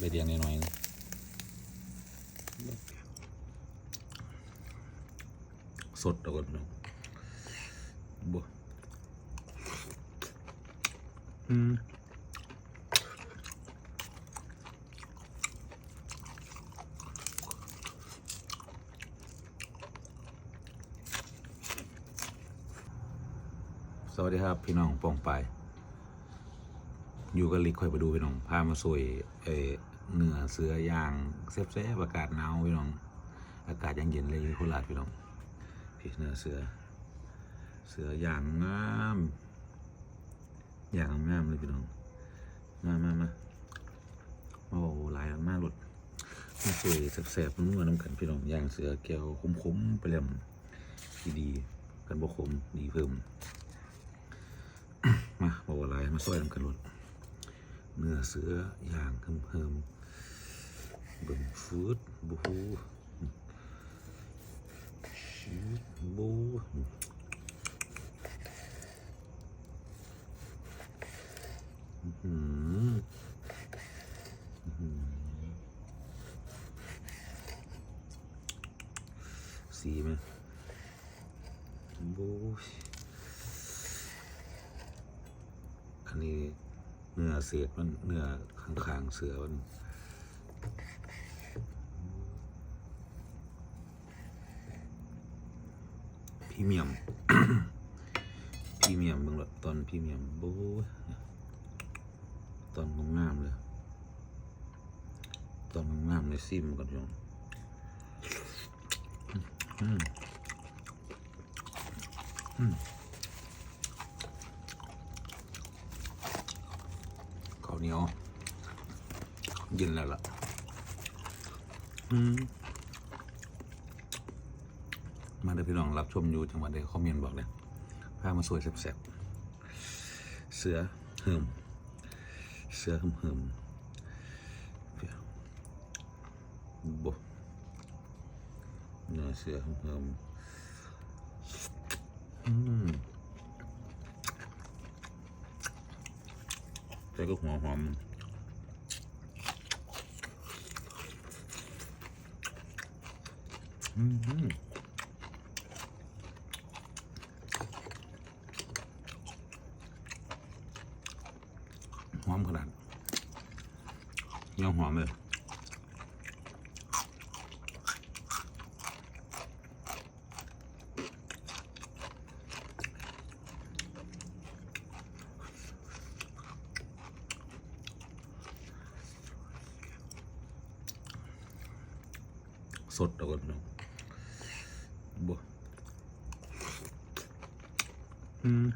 ใบเดียงนิดหน่อยสดเอาก่อนพี่น้องบ่อืมสวัสดีครับ พี่น้องปองไปาย อยู่กับลิกค่อยไปดูพี่น้องพามาสวยเออเนื้อเสือย่างเซฟเซฟอากาศหนาวพี่น้อง อากาศยังเย็นเลยโคราชพี่น้องพี่เนื้อเสือ เสือย่างงามอย่างงามเลยพี่น้องมามามาโอ้หลายมากหลดมาสวยแสบๆนัวน้ำกันพี่น้องย่างเสือแก้วคมๆไปเรื่อยดีดีๆกันบ่ขมดีเพิ่ม มาบอกว่าอะไรมาซอยน้ำกันหลด เนื้อเสืออย่างเพิ่มเพิ่มบิ่งฟูดบูชีสบูอื้อหืออื้อหือสีไหมบูอันนี้ เนื้อเศษมันเนื้อข้างๆเสือมันพรีเมียมพรีเมียมเบิ่งละตอนพรีเมียมโบ้ตอนงามเลยตอนงามๆเลยซิมก่อนพี่น้องอืมอืม ข้าว เหนียวเย็นแล้วล่ะ อืมมาเด้อพี่น้องรับชมอยู่จังหวัดใดคอมเมนต์บอกเลยพามาสวยแซ่บๆเสือเหิมเสือเหิมเหิมเดี๋ยวบเนื้อเสือเหิมเหิมอืม แต่ก็หัวหอมอืมหอมขนาดยังหอมเลย สดเอาก่อนพี่น้องบ่อืม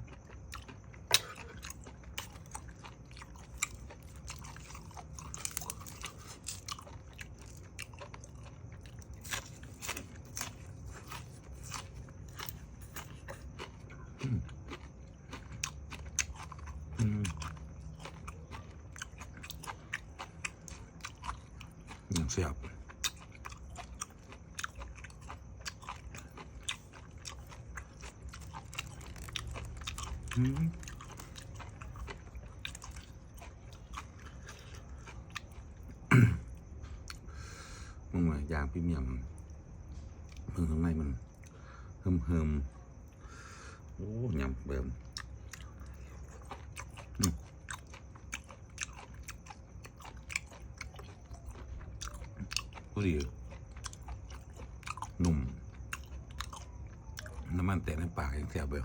อืมอย่างเสียบ มึงว่ายางพรีเมียมเพิ่งข้างในมันเฮิมเฮิมโอ้ยำเบิ่มก็ดีหนุ่มน้ำมันแตกในปากยังแสบเลย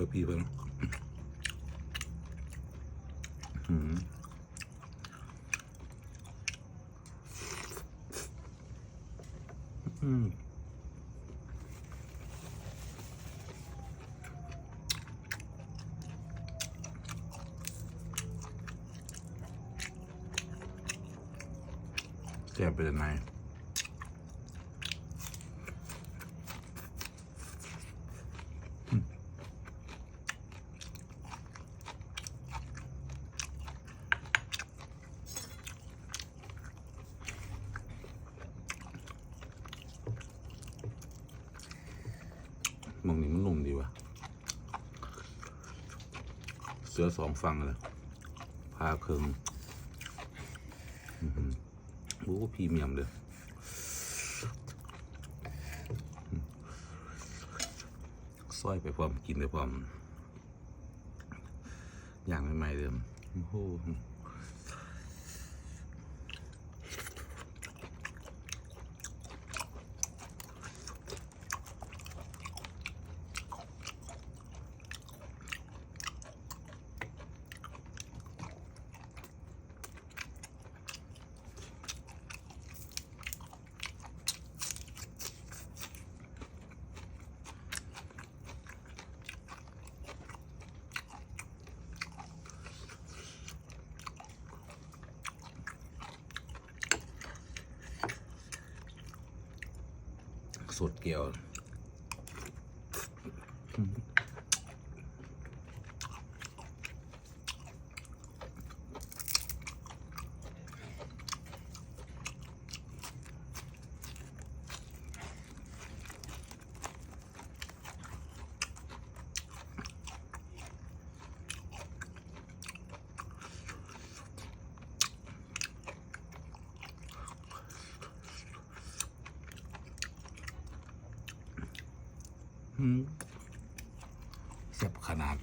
ลือปีไปแล้วแซ่ไปเลยนาย เสือสองฟังเลยพาเคิงอื้อหือโอ้พีเมียมเลยซอยไปพร้อมกินไปพร้อมอย่างใหม่ๆเดิมโอ้โห สดเกี่ยว เสียบขนาด